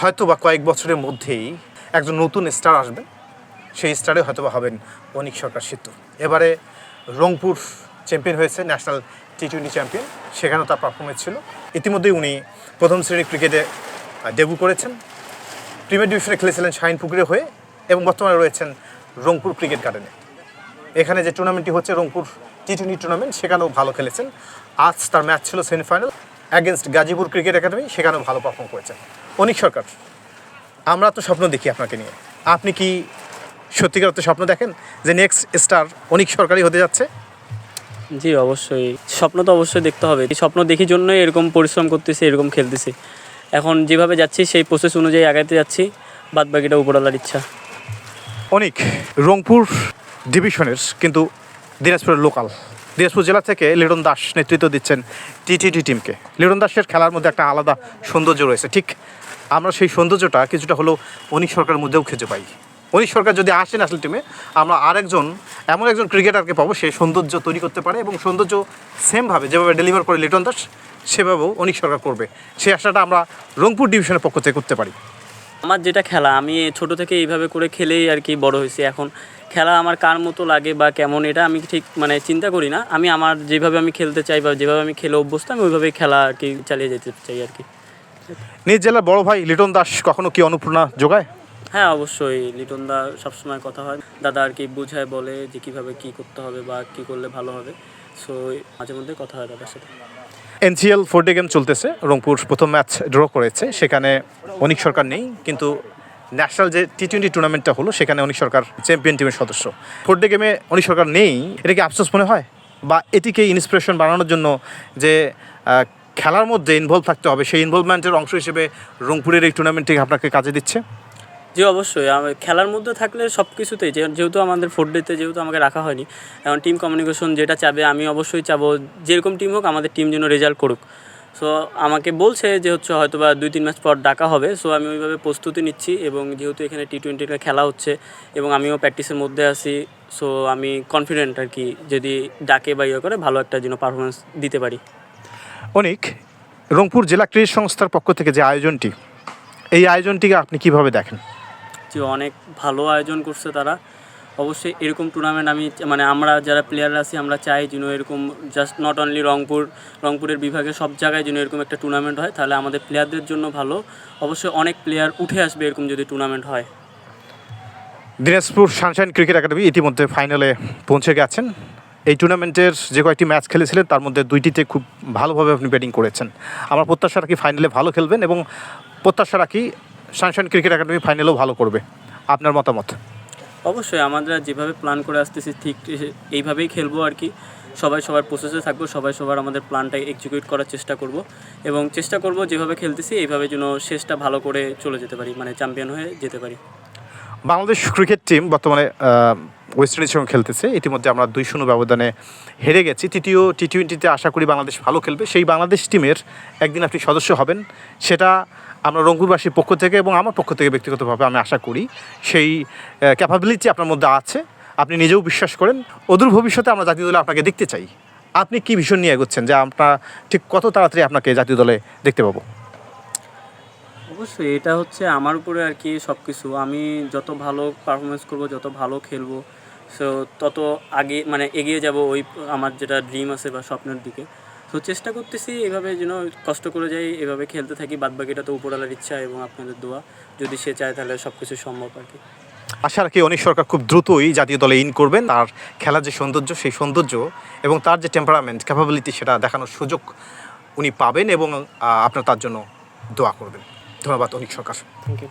হয়তো বা কয়েক বছরের মধ্যেই একজন নতুন স্টার আসবেন সেই স্টারে হয়তো বা হবেন অনিক সরকার সিদ্ধু। এবারে রংপুর চ্যাম্পিয়ন হয়েছে, ন্যাশনাল টি টোয়েন্টি চ্যাম্পিয়ন। সেখানেও তার পারফরমেন্স ছিল। ইতিমধ্যেই উনি প্রথম শ্রেণির ক্রিকেটে ডেবু করেছেন। প্রিমিয়ার ডিভিশনে খেলেছিলেন শাহিনপুকুরে হয়ে এবং বর্তমানে রয়েছেন রংপুর ক্রিকেট গার্ডেনে এখানে যে টুর্নামেন্টটি হচ্ছে রংপুর টি টোয়েন্টি টুর্নামেন্ট সেখানেও ভালো খেলেছেন। আজ তার ম্যাচ ছিল semifinal against Gazipur cricket academy সেখানেও ভালো পারফর্ম করেছেন। অনিক সরকার আমরা তো স্বপ্ন দেখি আপনাকে নিয়ে। আপনি কি সত্যিকার অর্থে স্বপ্ন দেখেন যে নেক্সট স্টার অনিক সরকারই হতে যাচ্ছে? জি অবশ্যই। স্বপ্ন তো অবশ্যই দেখতে হবে। এই স্বপ্ন দেখি জন্যই এরকম পরিশ্রম করতেছি এরকম খেলতেছি। এখন যেভাবে যাচ্ছি সেই প্রসেস অনুযায়ী আগাইতে যাচ্ছি। বাদ বাকিটা উপরওয়ালার ইচ্ছা। অনেক রংপুর ডিভিশনের কিন্তু দিনাজপুরের লোকাল দিনাজপুর জেলা থেকে লিটন দাস নেতৃত্ব দিচ্ছেন টি টি টিমকে। লিটন দাসের খেলার মধ্যে একটা আলাদা সৌন্দর্য রয়েছে। ঠিক আমরা সেই সৌন্দর্যটা কিছুটা হলেও অনিক সরকারের মধ্যেও খুঁজে পাই। অনিক সরকার যদি আসে ন্যাশনাল টিমে আমরা আরেকজন, এমন একজন ক্রিকেটারকে পাবো, সে সৌন্দর্য তৈরি করতে পারে এবং সৌন্দর্য সেমভাবে যেভাবে ডেলিভার করে লিটন দাস, সেভাবেও অনিক সরকার করবে। সেই আশাটা আমরা রংপুর ডিভিশনের পক্ষ থেকে করতে পারি। আমার যেটা খেলা, আমি ছোট থেকে এইভাবে করে খেলেই আর কি বড় হয়েছি। এখন খেলা আমার কার মতো লাগে বা কেমন এটা আমি ঠিক মানে চিন্তা করি না। আমি আমার যেভাবে আমি খেলতে চাই বা যেভাবে আমি খেলে অভ্যস্ত, আমি ওইভাবেই খেলা আর কি চালিয়ে যেতে চাই আর কি। নিজ জেলার বড় ভাই লিটন দাস কখনো কি অনুপ্রেরণা যোগায়? হ্যাঁ অবশ্যই। লিটন দা সবসময় কথা হয়। দাদা আর কি বুঝায় বলে যে কীভাবে কি করতে হবে বা কি করলে ভালো হবে। সো মাঝে মধ্যে কথা হয় দাদার সাথে। এনসিএল ফোর ডে গেম চলতেছে। রংপুর প্রথম ম্যাচ ড্র করেছে। সেখানে অনিক সরকার নেই কিন্তু ন্যাশনাল যে টি টোয়েন্টি টুর্নামেন্টটা হলো সেখানে অনিক সরকার চ্যাম্পিয়ন টিমের সদস্য। ফোর ডে গেমে অনিক সরকার নেই। এটা কি আফসোস মনে হয়? বা এটিকে ইন্সপিরেশন বানানোর জন্য যে খেলার মধ্যে ইনভলভ থাকতে হবে। সেই ইনভলভমেন্টের অংশ হিসেবে রংপুরের এই টুর্নামেন্টটি আপনাকে কাজে দিচ্ছে? জি, অবশ্যই। খেলার মধ্যে থাকলে সব কিছুতেই যেহেতু আমাদের ফোর ডেতে যেহেতু আমাকে রাখা হয়নি, এখন টিম কমিউনিকেশন যেটা চাবে, আমি অবশ্যই চাবো, যেরকম টিম হোক, আমাদের টিম যেন রেজাল্ট করুক। সো আমাকে বলছে যে হচ্ছে হয়তো বা দুই, তিন ম্যাচ পর ডাকা হবে। সো আমি ওইভাবে প্রস্তুতি নিচ্ছি এবং যেহেতু এখানে টি টোয়েন্টিটা খেলা হচ্ছে এবং আমিও প্র্যাকটিসের মধ্যে আছি সো আমি কনফিডেন্ট আর কি যদি ডাকে বা ইয়ে করে, ভালো একটা যেন পারফরমেন্স দিতে পারি। অনিক রংপুর জেলা ক্রীড়া সংস্থার পক্ষ থেকে যে আয়োজনটি এই আয়োজনটিকে আপনি কীভাবে দেখেন? যে অনেক ভালো আয়োজন করছে তারা। অবশ্যই এরকম টুর্নামেন্ট আমি মানে আমরা যারা প্লেয়ার আছি আমরা চাই যেন এরকম জাস্ট নট অনলি রংপুর রংপুরের বিভাগে সব জায়গায় যেন এরকম একটা টুর্নামেন্ট হয় তাহলে আমাদের প্লেয়ারদের জন্য ভালো। অবশ্যই অনেক প্লেয়ার উঠে আসবে এরকম যদি টুর্নামেন্ট হয়। দিনাজপুর সানশাইন ক্রিকেট একাডেমি ইতিমধ্যে ফাইনালে পৌঁছে গেছেন। এই টুর্নামেন্টের যে কয়েকটি ম্যাচ খেলেছিলেন তার মধ্যে দুইটিতে খুব ভালোভাবে আপনি ব্যাটিং করেছেন। আমার প্রত্যাশা রাখি ফাইনালে ভালো খেলবেন এবং প্রত্যাশা রাখি সানশাইন ক্রিকেট একাডেমি ফাইনালেও ভালো করবে। আপনার মতামত? অবশ্যই আমরা যেভাবে প্ল্যান করে আসতেছি ঠিক এইভাবেই খেলব আর কি। সবাই সবার প্রসেসে থাকব সবাই সবার আমাদের প্ল্যানটা এক্সিকিউট করার চেষ্টা করব এবং চেষ্টা করব যেভাবে খেলতেছি এইভাবে যেন শেষটা ভালো করে চলে যেতে পারি মানে চ্যাম্পিয়ন হয়ে যেতে পারি। বাংলাদেশ ক্রিকেট টিম বর্তমানে ওয়েস্ট ইন্ডিজের সঙ্গে খেলতেছে। ইতিমধ্যে আমরা দুই শূন্য ব্যবধানে হেরে গেছি। তৃতীয় টি টোয়েন্টিতে আশা করি বাংলাদেশ ভালো খেলবে। সেই বাংলাদেশ টিমের একদিন আপনি সদস্য হবেন। সেটা আমরা রংপুরবাসীর পক্ষ থেকে এবং আমার পক্ষ থেকে ব্যক্তিগতভাবে আমি আশা করি সেই ক্যাপাবিলিটি আপনার মধ্যে আছে। আপনি নিজেও বিশ্বাস করেন। অদূর ভবিষ্যতে আমরা জাতীয় দলে আপনাকে দেখতে চাই। আপনি কি ভীষণ নিয়ে এগোচ্ছেন যে আমরা ঠিক কত তাড়াতাড়ি আপনাকে জাতীয় দলে দেখতে পাবো? অবশ্যই, এটা হচ্ছে আমার উপরে আর কি সব কিছু আমি যত ভালো পারফরমেন্স করব, যত ভালো খেলব সো তত আগে মানে এগিয়ে যাব ওই আমার যেটা ড্রিম আছে বা স্বপ্নের দিকে। তো চেষ্টা করতেছি এভাবে যেন কষ্ট করে যাই এভাবে খেলতে থাকি। বাদ বাকিটা তো উপরওয়ালার ইচ্ছা এবং আপনাদের দোয়া। যদি সে চায় তাহলে সব কিছু সম্ভব আর কি। আশা রাখি অনিক সরকার খুব দ্রুতই জাতীয় দলে ইন করবেন। তার খেলার যে সৌন্দর্য সেই সৌন্দর্য এবং তার যে টেম্পারামেন্ট ক্যাপাবিলিটি সেটা দেখানোর সুযোগ উনি পাবেন এবং আপনার তার জন্য দোয়া করবেন। ধন্যবাদ অনিক সরকার। Thank you